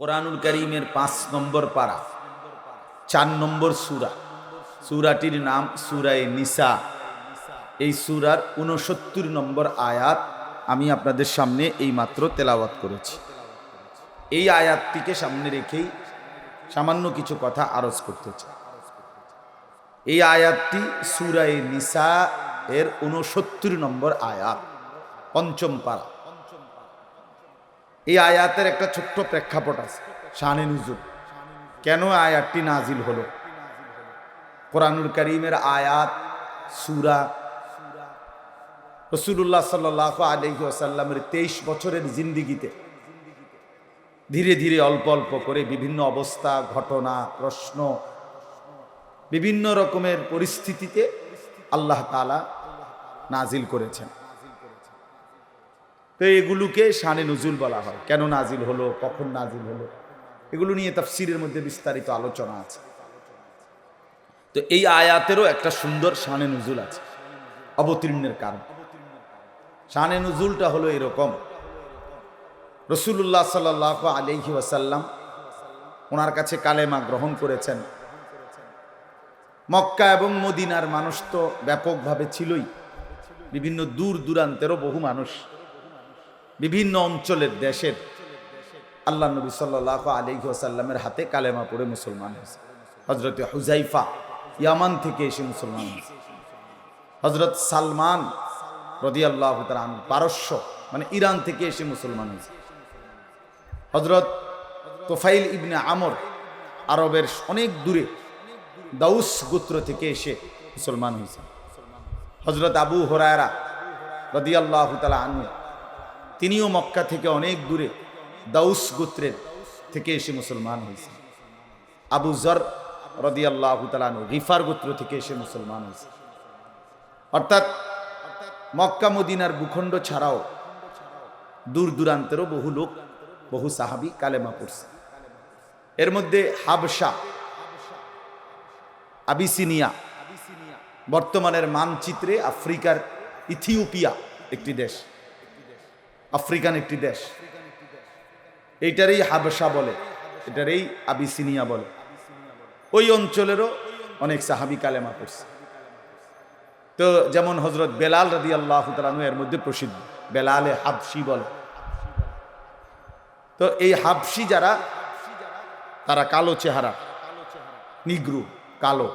কোরআনুল করিমের পাঁচ নম্বর পারা, চার নম্বর সুরা। সুরাটির নাম সুরায় নিসা। এই সুরার উনসত্তর নম্বর আয়াত আমি আপনাদের সামনে এই মাত্র তেলাওয়াত করেছি। এই আয়াতটিকে সামনে রেখেই সামান্য কিছু কথা আরজ করতে চাই। এই আয়াতটি সুরায় নিসা এর উনসত্তর নম্বর আয়াত, পঞ্চম পারা। এই আয়াতের একটা ছোট্ট প্রেক্ষাপট আছে, শানে নুজুল। কেন আয়াতটি নাজিল হলো? কোরআনুল করিমের আয়াত, সুরা রসুল্লাহ সাল্লাহ আলহি আসাল্লামের তেইশ বছরের জিন্দিগিতে ধীরে ধীরে অল্প অল্প করে বিভিন্ন অবস্থা, ঘটনা, প্রশ্ন, বিভিন্ন রকমের পরিস্থিতিতে আল্লাহ তালা নাজিল করেছেন। তো এগুলোকে শানে নজুল বলা হয়। কেন নাজিল হলো, কখন নাজিল হলো? এগুলো নিয়ে তাফসিরের মধ্যে বিস্তারিত আলোচনা আছে। তো এই আয়াতেরও একটা সুন্দর শানে নজুল আছে, অবতীর্ণের কারণ। শানে নজুলটা হলো এরকম। রসুল্লাহ সাল আলহি ওয়াসাল্লাম ওনার কাছে কালেমা গ্রহণ করেছেন। মক্কা এবং মদিনার মানুষ তো ব্যাপকভাবে ছিলই। বিভিন্ন দূর দূরান্তেরও বহু মানুষ। বিভিন্ন অঞ্চলের দেশের আল্লাহ নবী সাল্লাহ আলহি আসাল্লামের হাতে কালেমা পড়ে মুসলমান হয়েছে। হজরত হুজাইফা ইয়ামান থেকে এসে মুসলমান হয়েছে। হজরত সালমান রদি আল্লাহ পারস্য মানে ইরান থেকে এসে মুসলমান হয়েছে। হজরত তোফাইল ইবনে আমর আরবের অনেক দূরে দাউস গোত্র থেকে এসে মুসলমান হয়েছে। হজরত আবু হরায়রা রদি আল্লাহ তালা আনু তিনিও মক্কা থেকে অনেক দূরে দাউস গোত্রের থেকে এসে মুসলমান হয়েছে আবু জর রদি আল্লাহ তালানু রিফার গোত্র থেকে এসে মুসলমান হয়েছে অর্থাৎ মক্কা মদিনার ভূখণ্ড ছাড়াও দূর দূরান্তেরও বহু লোক, বহু সাহাবি কালেমা পড়ছে। এর মধ্যে হাবসা আবিসিনিয়া বর্তমানের মানচিত্রে আফ্রিকার ইথিওপিয়া একটি দেশ। আফ্রিকান একটি দেশ। এইটারই হাবসা বলে, এটারই আবিসিনিয়া বলে। ওই অঞ্চলেরও অনেক সাহাবি কালেমা পড়ছে। তো যেমন হজরত বেলাল রাদি আল্লাহ এর মধ্যে প্রসিদ্ধ, বেলালে হাবসি বলে। তো এই হাবসি যারা, তারা কালো চেহারা, নিগ্রু, কালো।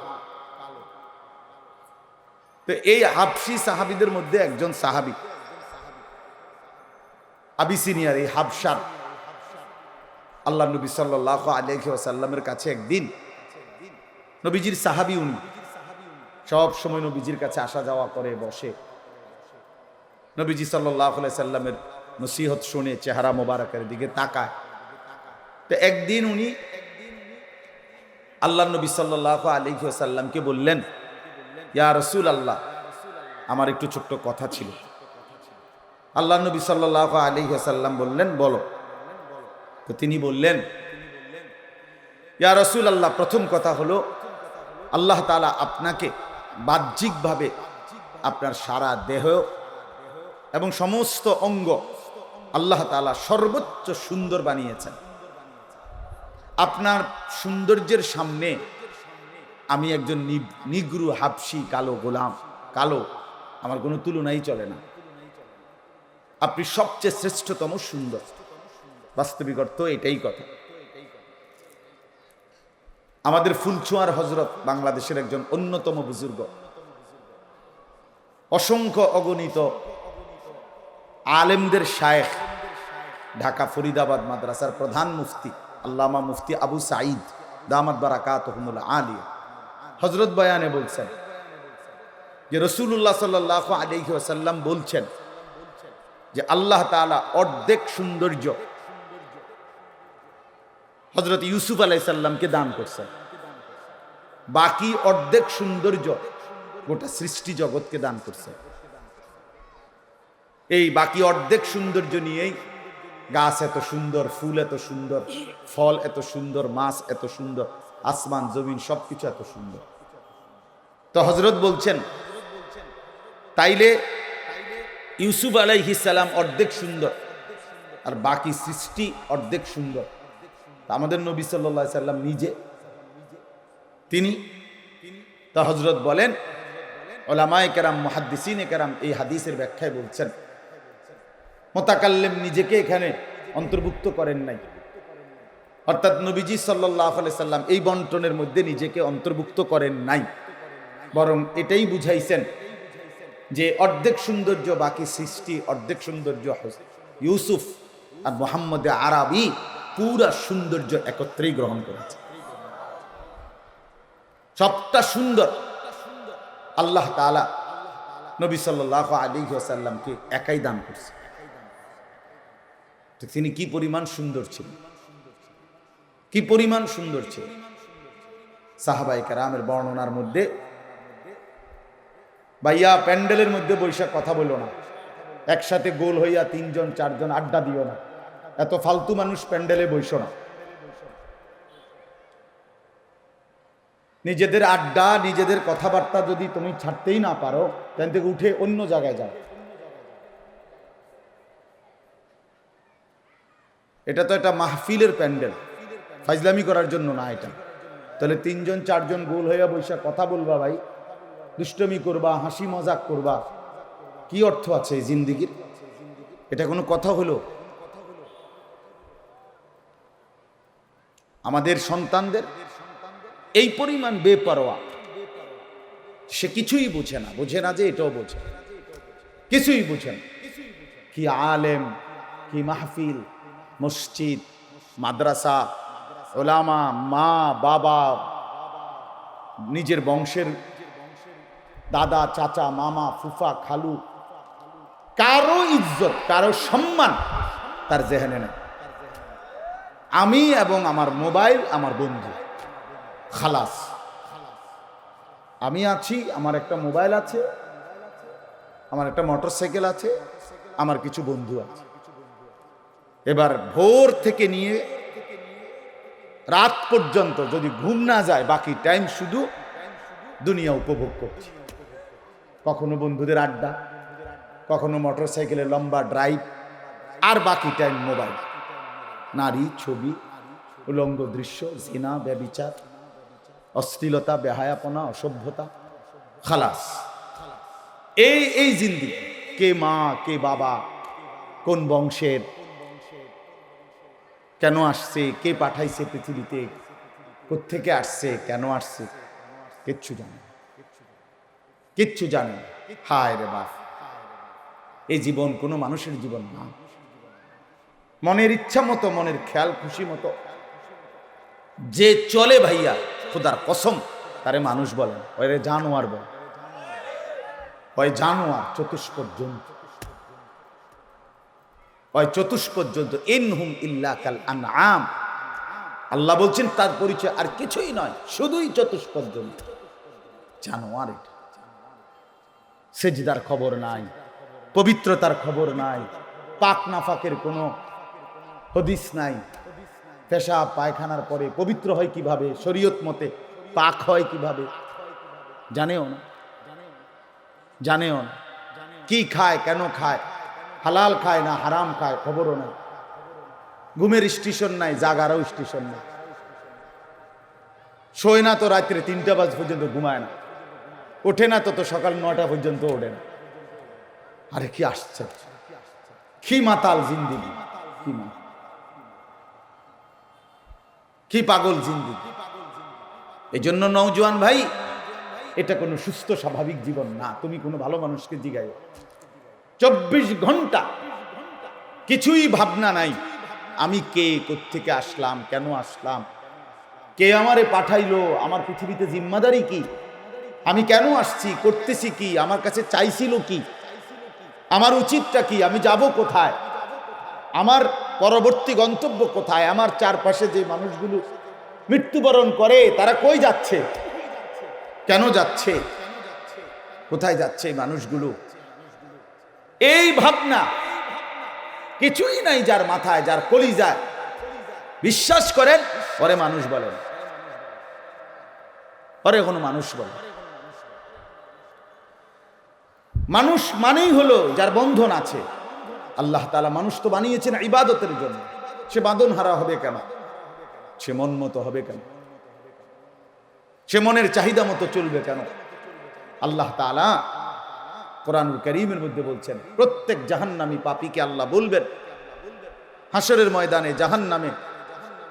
তো এই হাবসি সাহাবিদের মধ্যে একজন সাহাবি। আবিসিনিয়ার এই হাবসার আল্লাহ নবী সাল্লাহ আলহি আসাল্লামের কাছে একদিন নবীজির সাহাবি উনি, সব সময় নবীজির কাছে আসা যাওয়া করে, বসে। নবীজি সাল্লাহ সাল্লামের নসিহত শুনে চেহারা মোবারকের দিকে তাকায়। তো একদিন উনি আল্লাহ নবী সাল্লাহ আলী সাল্লামকে বললেন, ইয়া রসুল আল্লাহ আমার একটু ছোট্ট কথা ছিল। আল্লাহ নবী সাল্লাহ আলী সাল্লাম বললেন, বলো। তো তিনি বললেন, ইয়া রসুল আল্লাহ প্রথম কথা হলো, আল্লাহ তালা আপনাকে বাহ্যিকভাবে আপনার সারা দেহ এবং সমস্ত অঙ্গ আল্লাহ তালা সর্বোচ্চ সুন্দর বানিয়েছেন। আপনার সৌন্দর্যের সামনে আমি একজন নিগ্রু হাবসি কালো গোলাম, কালো, আমার কোনো তুলনাই চলে না। আপনি সবচেয়ে শ্রেষ্ঠতম সুন্দর। বাস্তবিক অর্থ এটাই কথা। আমাদের ফুলছোয়ার হজরত বাংলাদেশের একজন অন্যতম বুজুর্গ। অসংখ্য অগণিত আলেমদের শায়েখ, ঢাকা ফরিদাবাদ মাদ্রাসার প্রধান মুফতি, আল্লামা মুফতি আবু সাঈদ দামাদ বারাকাত আলিয়া। হজরত বয়ানে বলছেন যে রসুল্লাহ সাল্লাহ আলহি বলছেন যে আল্লাহ তালা অর্ধেক সৌন্দর্য হজরত ইউসুফ আলাইসাল্লামকে দান করছেন। বাকি অর্ধেক সৌন্দর্য গোটা সৃষ্টি জগৎকে দান করছে এই বাকি অর্ধেক সৌন্দর্য নিয়েই গাছ এত সুন্দর, ফুল এত সুন্দর, ফল এত সুন্দর, মাছ এত সুন্দর, আসমান, জমিন সবকিছু এত সুন্দর। তো হজরত বলছেন, তাইলে ইউসুফ আলাইহিসাল্লাম অর্ধেক সুন্দর, আর বাকি সৃষ্টি অর্ধেক সুন্দর। আমাদের নবী সাল্লা সাল্লাম নিজে, তিনি, তা হজরত বলেন ওলামায় কেরাম, মহাদ্দিসিন কেরাম এই হাদিসের ব্যাখ্যায় বলছেন, মোতাকাল্লেম নিজেকে এখানে অন্তর্ভুক্ত করেন নাই। অর্থাৎ নবীজি সাল্লাহ সাল্লাম এই বন্টনের মধ্যে নিজেকে অন্তর্ভুক্ত করেন নাই। বরং এটাই বুঝাইছেন যে অর্ধেক সৌন্দর্য, বাকি সৃষ্টি অর্ধেক সৌন্দর্য ইউসুফ আর মোহাম্মদ আরবি পুরা সৌন্দর্য একত্রেই গ্রহণ করেছে। সবটা সুন্দর। আল্লাহ তালা নবী সাল্লাহ আলী সাল্লামকে একাই দান করছে। তিনি কি পরিমাণ সুন্দর ছিলেন? কি পরিমাণ সুন্দর ছিল সাহাবাই কারামের বর্ণনার মধ্যে ভাইয়া প্যান্ডেলের মধ্যে বৈশাখ কথা বলো না। একসাথে গোল হইয়া তিনজন, চারজন আড্ডা দিও না। এত ফালতু মানুষ প্যান্ডেলে বইস না। নিজেদের আড্ডা, নিজেদের কথাবার্তা যদি তুমি ছাড়তেই না পারো, তাহলে থেকে উঠে অন্য জায়গায় যাও। এটা তো একটা মাহফিলের প্যান্ডেল। ফাইজলামি করার জন্য না এটা। তাহলে তিনজন, চারজন গোল হইয়া বৈশা কথা বলবা ভাই। দুষ্টমি করবা, হাসি মজাক করবা। কি অর্থ আছে এই জিন্দিগির? এটা কোনো কথা হলো? আমাদের সন্তানদের এই পরিমাণ বেপরোয়া। সে কিছুই বুঝে না। বুঝে না যে এটাও বোঝে। কিছুই বুঝে না। কি আলেম, কি মাহফিল, মসজিদ, মাদ্রাসা, ওলামা, মা, বাবা, নিজের বংশের দাদা, চাচা, মামা, ফুফা, খালু। কারও ইজ্জত, কারও সম্মান তার জেহেনে নেই। আমি এবং আমার মোবাইল, আমার বন্ধু। খালাস। আমি আছি, আমার একটা মোবাইল আছে, আমার একটা মোটর সাইকেল আছে, আমার কিছু বন্ধু আছে। এবার ভোর থেকে নিয়ে রাত পর্যন্ত যদি ঘুম না যায়, বাকি টাইম শুধু দুনিয়া উপভোগ করছি। কখনো বন্ধুদের আড্ডা, কখনো মোটর সাইকেলে লম্বা ড্রাইভ, আর বাকি টাইম মোবাইল নারী ছবি, উলঙ্গ দৃশ্য, জিনা, ব্যবিচার, অশ্লীলতা, বেহায়াপনা, অসভ্যতা, খালাস এই এই জিন্দি, কে মা, কে বাবা, কোন বংশের, কেন আসছে, কে পাঠাইছে পৃথিবীতে, কোত্থেকে আসছে, কেন আসছে, কিচ্ছু জানে। কিচ্ছু জানে। হায় রে বাপ। এই জীবন কোনো মানুষের জীবন না। মনের ইচ্ছা মতো, মনের খেয়াল, খুশি মতো। যে চলে ভাইয়া, খোদার কসম, তারে মানুষ বলেন ওই রে জানোয়ার বলে। ওই জানোয়ার চতুষ্পদ জন্তু ওই চতুষ্পদ জন্তু ইনহুম ইল্লা কাল আনআম। আল্লাহ বলছেন, তার পরিচয় আর কিছুই নয়। শুধুই চতুষ্পদ জন্তু জানোয়ার এটা। সেজদার খবর নাই, পবিত্রতার খবর নাই, পাক নাফাকের কোনো হদিস নাই। পেশাব, পায়খানার পরে পবিত্র হয় কীভাবে? শরীয়ত মতে পাক হয় কীভাবে? জানেও না। জানেও না। কি খায়, কেন খায়? হালাল খায় না হারাম খায়? খবরও নাই। ঘুমের স্টেশন নাই, জাগারও স্টেশন নাই। শোয় না তো রাত্রে তিনটা বাজ পর্যন্ত ঘুমায় না। ওঠে না তো তো সকাল নটা পর্যন্ত ওঠে না। আরে কি আসছে কি মাতাল জিন্দিগি। কি কি পাগল জিন্দিগি। এই জন্য নৌজওয়ান ভাই, এটা কোনো সুস্থ স্বাভাবিক জীবন না। তুমি কোনো ভালো মানুষকে জিগাই চব্বিশ ঘণ্টা কিছুই ভাবনা নাই। আমি কে থেকে আসলাম, কেন আসলাম? কে আমারে পাঠাইলো? আমার পৃথিবীতে জিম্মাদারি কি? আমি কেন আসছি? করতেছি কি? আমার কাছে চাইছিল কি? আমার উচিতটা কি? আমি যাব কোথায়? আমার পরবর্তী গন্তব্য কোথায়? আমার চারপাশে যে মানুষগুলো মৃত্যুবরণ করে, তারা কই যাচ্ছে? কেন যাচ্ছে? কোথায় যাচ্ছে এই মানুষগুলো? এই ভাবনা কিছুই নাই যার মাথায়, যার কলি যায় বিশ্বাস করেন, পরে মানুষ বলেন। পরে কোনো মানুষ বলে মানুষ মানেই হলো যার বন্ধন আছে। আল্লাহ তালা মানুষ তো বানিয়েছেন ইবাদতের জন্য। সে বাঁধন হারা হবে কেন? সে মন মতো হবে কেন? সে মনের চাহিদা মতো চলবে কেন? আল্লাহ তালা কোরআনুল করিমের মধ্যে বলছেন, প্রত্যেক জাহান্নামী পাপীকে আল্লাহ বলবেন হাসরের ময়দানে জাহান নামে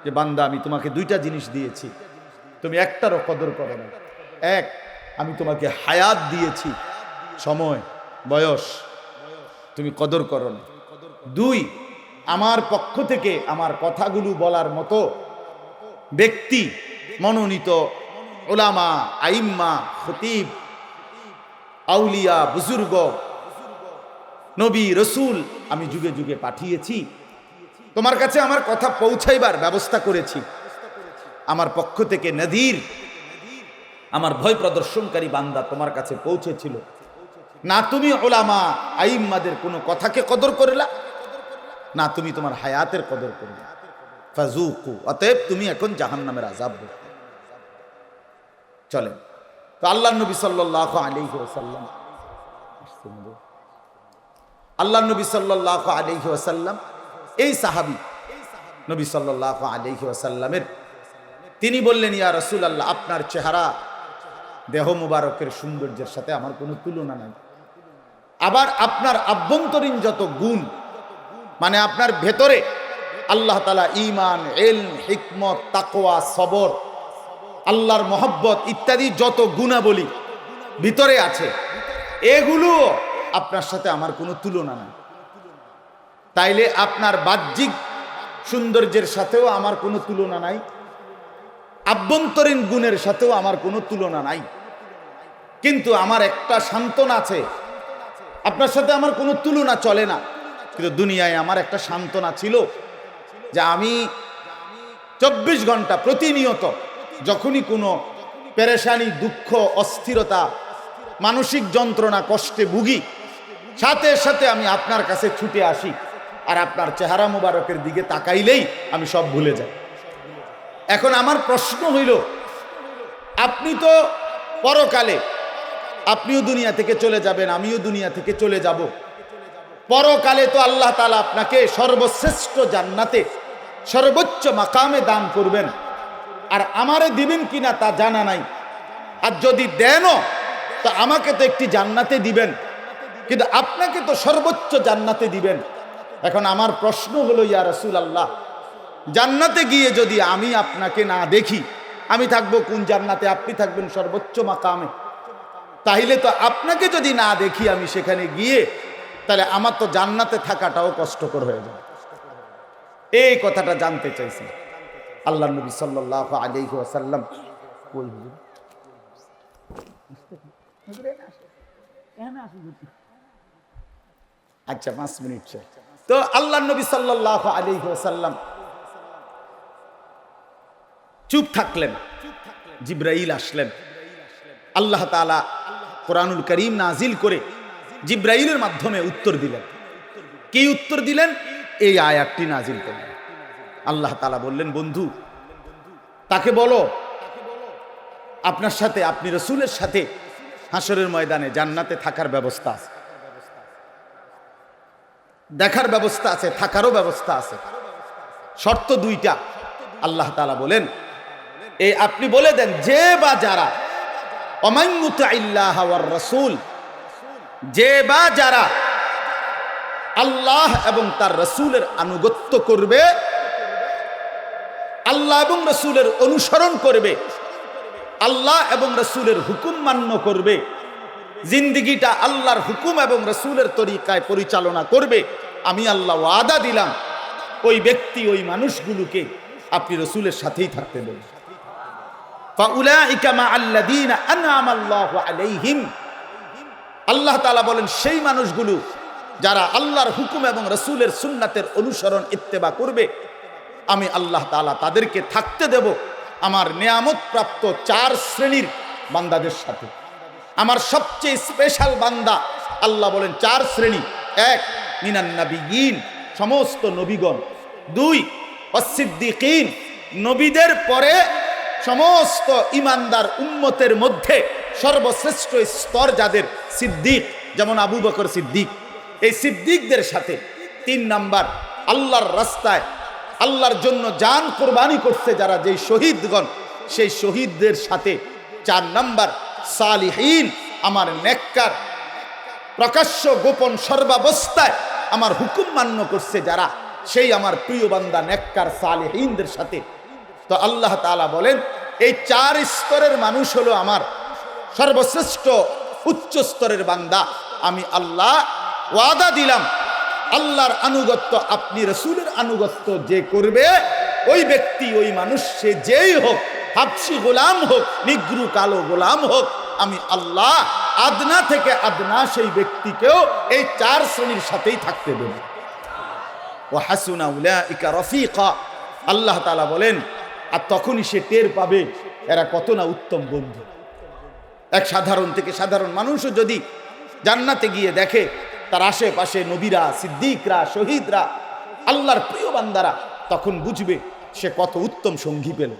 যে বান্দা, আমি তোমাকে দুইটা জিনিস দিয়েছি। তুমি একটারও কদর করো না। এক, আমি তোমাকে হায়াত দিয়েছি। সময়, বয়স, তুমি কদর করো না। দুই, আমার পক্ষ থেকে আমার কথাগুলো বলার মতো ব্যক্তি, মনোনীত ওলামা, আইম্মা, খতিব, আউলিয়া, বুজুর্গ, নবী, রসুল আমি যুগে যুগে পাঠিয়েছি। তোমার কাছে আমার কথা পৌঁছাইবার ব্যবস্থা করেছি। আমার পক্ষ থেকে নদীর, আমার ভয় প্রদর্শনকারী বান্দা তোমার কাছে পৌঁছেছিল। না তুমি ওলামা আইম্মাদের কোনো কথাকে কদর করলা, না তুমি তোমার হায়াতের কদর করলে। ফাজুকু অতএব তুমি এখন জাহান নামের আজাব। চলেন তো আল্লাহ নবী সাল্লাহ আলী ওসাল্লাম আল্লাহ নবী সাল্লাহ আলহি ওসাল্লাম এই সাহাবি নবী সাল্লাহ আলহি ওসাল্লামের তিনি বললেন, ইয়া রসুল আল্লাহ আপনার চেহারা দেহ মুবারকের সৌন্দর্যের সাথে আমার কোনো তুলনা নাই। আবার আপনার আভ্যন্তরীণ যত গুণ মানে আপনার ভেতরে আল্লাহ তালা ইমান এল হিকমত তাকোয়া সবর, আল্লাহর মহব্বত ইত্যাদি যত গুণাবলী ভিতরে আছে, এগুলো আপনার সাথে আমার কোনো তুলনা নাই। তাইলে আপনার বাহ্যিক সৌন্দর্যের সাথেও আমার কোনো তুলনা নাই, আভ্যন্তরীণ গুণের সাথেও আমার কোনো তুলনা নাই। কিন্তু আমার একটা সান্ত্বনা আছে আপনার সাথে আমার কোনো তুলনা চলে না। কিন্তু দুনিয়ায় আমার একটা সান্ত্বনা ছিল যে আমি চব্বিশ ঘণ্টা প্রতিনিয়ত যখনই কোনো পেরেশানি, দুঃখ, অস্থিরতা, মানসিক যন্ত্রণা, কষ্টে ভুগি, সাথে সাথে আমি আপনার কাছে ছুটে আসি আর আপনার চেহারা মুবারকের দিকে তাকাইলেই আমি সব ভুলে যাই। এখন আমার প্রশ্ন হইল, আপনি তো পরকালে আপনিও দুনিয়া থেকে চলে যাবেন, আমিও দুনিয়া থেকে চলে যাব। পরকালে তো আল্লাহ তালা আপনাকে সর্বশ্রেষ্ঠ জান্নাতে, সর্বোচ্চ মাকামে দান করবেন। আর আমারে দিবেন কিনা তা জানা নাই। আর যদি দেনও, তো আমাকে তো একটি জান্নাতে দিবেন। কিন্তু আপনাকে তো সর্বোচ্চ জান্নাতে দিবেন। এখন আমার প্রশ্ন হলো, ইয়া রসুল আল্লাহ জান্নাতে গিয়ে যদি আমি আপনাকে না দেখি, আমি থাকব কোন জান্নাতে? আপনি থাকবেন সর্বোচ্চ মাকামে। তাইলে তো আপনাকে যদি না দেখি আমি সেখানে গিয়ে, তাহলে আমার তো জান্নাতে থাকাটাও কষ্টকর হয়ে যাবে এই কথাটা জানতে চাইছি আল্লাহ নবী সাল্লাহ কই হুজুর? আচ্ছা পাঁচ মিনিট। তো আল্লাহ নবী সাল্লাহ আলাইহি ওয়াসাল্লাম চুপ থাকলেন, জিব্রাইল আসলেন আল্লাহ তাআলা কোরআনুল করিম নাজিল করে জিব্রাইলের মাধ্যমে উত্তর দিলেন। কি উত্তর দিলেন? এই আয়াতটি নাজিল করলেন। আল্লাহ তালা বললেন, বন্ধু, তাকে বলো, আপনার সাথে, আপনি রসুলের সাথে হাসরের ময়দানে জান্নাতে থাকার ব্যবস্থা আছে। দেখার ব্যবস্থা আছে, থাকারও ব্যবস্থা আছে। শর্ত দুইটা। আল্লাহ তালা বলেন এই আপনি বলে দেন, যে বা যারা রসুল, যে বা যারা আল্লাহ এবং তার রসুলের আনুগত্য করবে, আল্লাহ এবং রসুলের অনুসরণ করবে, আল্লাহ এবং রসুলের হুকুম মান্য করবে, জিন্দিগিটা আল্লাহর হুকুম এবং রসুলের তরিকায় পরিচালনা করবে, আমি আল্লাহ ওয়াদা দিলাম, ওই ব্যক্তি ওই মানুষগুলোকে আপনি রসুলের সাথেই থাকতে দেবেন। আল্লাহ তালা বলেন, সেই মানুষগুলো যারা আল্লাহর হুকুম এবং রসুলের সুন্নাতের অনুসরণ ইত্তেবা করবে, আমি আল্লাহ তালা তাদেরকে থাকতে দেব আমার নিয়ামত প্রাপ্ত চার শ্রেণির বান্দাদের সাথে। আমার সবচেয়ে স্পেশাল বান্দা, আল্লাহ বলেন, চার শ্রেণি। এক মিনান্নাবিগিন সমস্ত নবীগণ। দুই, অসিদ্দিকিন, নবীদের পরে সমস্ত ইমানদার উম্মতের মধ্যে সর্বশ্রেষ্ঠ স্তর যাদের? সিদ্দিক, যেমন আবু বকর সিদ্দিক। এই সিদ্দিকদের সাথে তিন নাম্বার, আল্লাহর রাস্তায় আল্লাহর জন্য যান কোরবানি করছে যারা যেই শহীদগণ, সেই শহীদদের সাথে। চার নাম্বার, সালিহীন, আমার নেককার, প্রকাশ্য গোপন সর্বাবস্থায় আমার হুকুম মান্য করছে যারা। সেই আমার প্রিয় বান্দা, নেককার, সালেহীনদের সাথে। তো আল্লাহ তাআলা বলেন এই চার স্তরের মানুষ হলো আমার সর্বশ্রেষ্ঠ উচ্চ স্তরের বান্দা। আমি আল্লাহ ওয়াদা দিলাম, আল্লাহর আনুগত্য, আপনি রসুলের আনুগত্য যে করবে, ওই ব্যক্তি, ওই মানুষ, সে যেই হোক, হাফসি গোলাম হোক, নিগ্রু কালো গোলাম হোক, আমি আল্লাহ আদনা থেকে আদনা সেই ব্যক্তিকেও এই চার শ্রেণির সাথেই থাকতে দেব। ও হাসুনা উলাইকা রফিকা। আল্লাহ তালা বলেন আর তখনই সে টের পাবে এরা কত না উত্তম বন্ধু। এক সাধারণ থেকে সাধারণ মানুষও যদি জান্নাতে গিয়ে দেখে, তার আশেপাশে নবীরা, সিদ্দিকরা, শহীদরা, আল্লাহর প্রিয় বান্দারা, তখন বুঝবে সে কত উত্তম সঙ্গী পেল।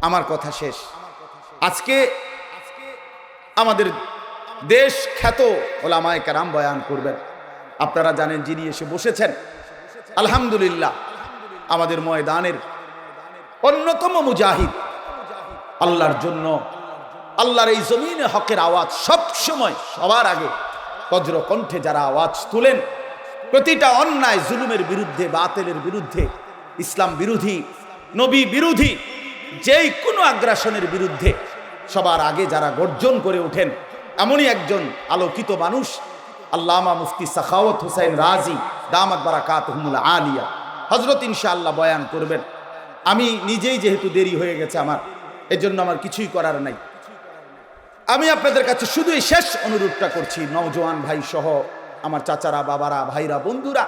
আমার কথা শেষ। আজকে আমাদের দেশ খ্যাত ওলামায় কারাম বয়ান করবেন। আপনারা জানেন যিনি এসে বসেছেন। আলহামদুলিল্লাহ, আমাদের ময়দানের অন্যতম মুজাহিদ। আল্লাহর জন্য আল্লাহর এই জমিনে হকের আওয়াজ সব সময় সবার আগে। বজ্র কণ্ঠে যারা আওয়াজ তুলেন, প্রতিটা অন্যায় জুলুমের বিরুদ্ধে, বাতেলের বিরুদ্ধে, ইসলাম বিরোধী, নবী বিরোধী, যেই কোনো আগ্রাসনের বিরুদ্ধে সবার আগে যারা গর্জন করে ওঠেন, এমনই একজন আলোকিত মানুষ, আল্লামা মুফতি সাখাওয়াত হুসাইন রাজি, দামাত বারাকাত হুমুল আলিয়া। হজরত ইনশাআল্লাহ বয়ান করবেন আমি নিজেই যেহেতু দেরি হয়ে গেছে আমার, এজন্য আমার কিছুই করার নাই। আমি আপনাদের কাছে শুধু এই শেষ অনুরোধটা করছি, নওজোয়ান ভাই সহ আমার চাচারা, বাবারা, ভাইরা, বন্ধুরা।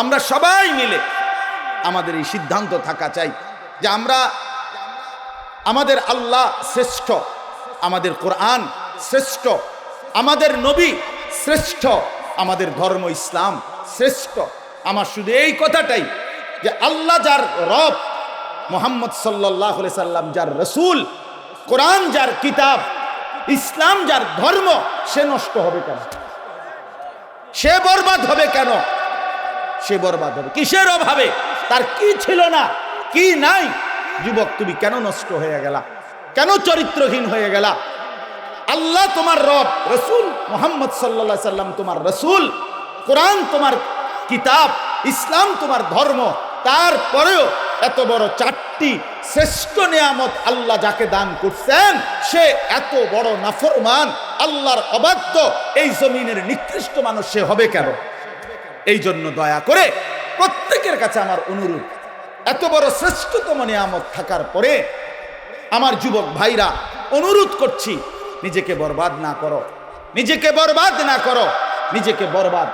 আমরা সবাই মিলে আমাদের এই সিদ্ধান্ত থাকা চাই যে আমরা আমাদের আল্লাহ শ্রেষ্ঠ, আমাদের কোরআন শ্রেষ্ঠ, আমাদের নবী শ্রেষ্ঠ, আমাদের ধর্ম ইসলাম শ্রেষ্ঠ। আমার শুধু এই কথাটাই যে আল্লাহ যার রব মোহাম্মদ সাল্লাহ সাল্লাম যার রসুল, কোরআন যার কিতাব, ইসলাম যার ধর্ম, সে নষ্ট হবে কেন? সে বরবাদ হবে কেন? সে বরবাদ হবে। কিসের অভাবে? তার কি ছিল না? কি নাই? যুবক, তুমি কেন নষ্ট হয়ে গেলা? কেন চরিত্রহীন হয়ে গেলা? আল্লাহ তোমার রব, রসুল মোহাম্মদ সাল্লা সাল্লাম তোমার রসুল, কোরআন তোমার কিতাব, ইসলাম তোমার ধর্ম, তারপরেও এত বড় চারটি শ্রেষ্ঠ নিয়ামত আল্লাহ যাকে দান করছেন, সে এত বড় নাফরমান, আল্লাহর অবাধ্য, এই জমিনের নিকৃষ্ট মানুষ সে হবে কেন? এই জন্য দয়া করে প্রত্যেকের কাছে আমার অনুরোধ, এত বড় শ্রেষ্ঠতম নিয়ামত থাকার পরে আমার যুবক ভাইরা অনুরোধ করছি, নিজেকে বরবাদ না করো, নিজেকে বরবাদ না করো, নিজেকে বরবাদ,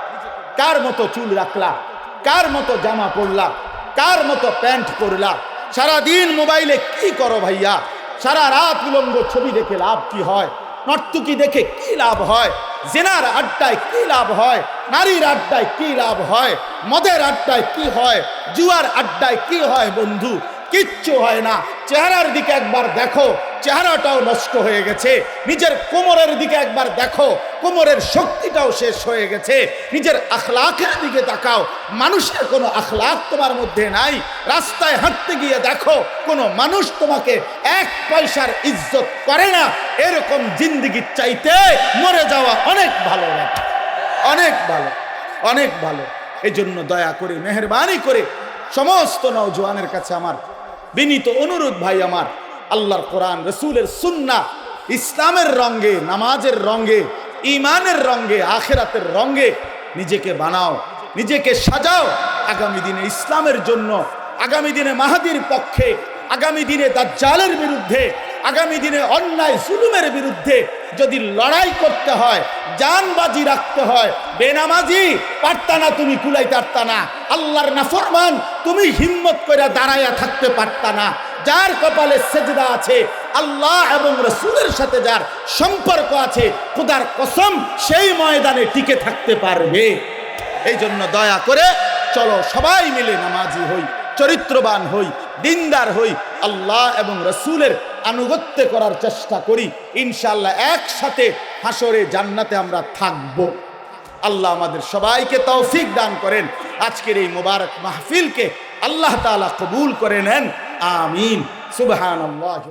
কার মতো চুল রাখলা, কার মতো জামা পরলা কার মতো প্যান্ট পরলা? সারাদিন মোবাইলে কি করো ভাইয়া? সারা রাত উলঙ্গ ছবি দেখে লাভ কি হয়? নর্তুকি দেখে কি লাভ হয়? জেনার আড্ডায় কি লাভ হয়? নারীর আড্ডায় কি লাভ হয়? মদের আড্ডায় কি হয়? জুয়ার আড্ডায় কি হয় বন্ধু? কিচ্ছু হয় না। চেহারার দিকে একবার দেখো। চেহারাটাও নষ্ট হয়ে গেছে। নিজের কোমরের দিকে একবার দেখো, কোমরের শক্তিটাও শেষ হয়ে গেছে। নিজের আখলাখের দিকে তাকাও, মানুষের কোনো আখলাখ তোমার মধ্যে নাই। রাস্তায় হাঁটতে গিয়ে দেখো, কোনো মানুষ তোমাকে এক পয়সার ইজ্জত করে না। এরকম জিন্দিগির চাইতে মরে যাওয়া অনেক ভালো লাগে অনেক ভালো অনেক ভালো। এই জন্য দয়া করে, মেহরবানি করে সমস্ত নওজোয়ানের কাছে আমার বিনীত অনুরোধ ভাই আমার আল্লাহর কোরআন, রসুলের সুন্না ইসলামের রঙ্গে নামাজের রঙ্গে ইমানের রঙ্গে আখেরাতের রঙ্গে নিজেকে বানাও, নিজেকে সাজাও। আগামী দিনে ইসলামের জন্য, আগামী দিনে মাহাদির পক্ষে, আগামী দিনে তার দাজ্জালের বিরুদ্ধে আগামী দিনে অন্যায় জুলুমের বিরুদ্ধে যদি লড়াই করতে হয়, জানবাজি রাখতে হয়, বেনামাজি, পারতা না তুমি, কুলাই পারতা না। আল্লাহর নাফরমান, তুমি হিম্মত করে দাঁড়াইয়া থাকতে পারতা না। যার কপালে সেজদা আছে, আল্লাহ এবং রসুলের সাথে যার সম্পর্ক আছে, খুদার কসম, সেই ময়দানে টিকে থাকতে পারবে। এই জন্য দয়া করে চলো সবাই মিলে নামাজি হই। চরিত্রবান হই, দিনদার হই, আল্লাহ এবং রসুলের আনুগত্য করার চেষ্টা করি ইনশাল্লাহ একসাথে হাসরে জান্নাতে আমরা থাকব। আল্লাহ আমাদের সবাইকে তৌফিক দান করেন। আজকের এই মুবারক মাহফিলকে আল্লাহ তালা কবুল করে নেন। আমিন। সুবহানাল্লাহ।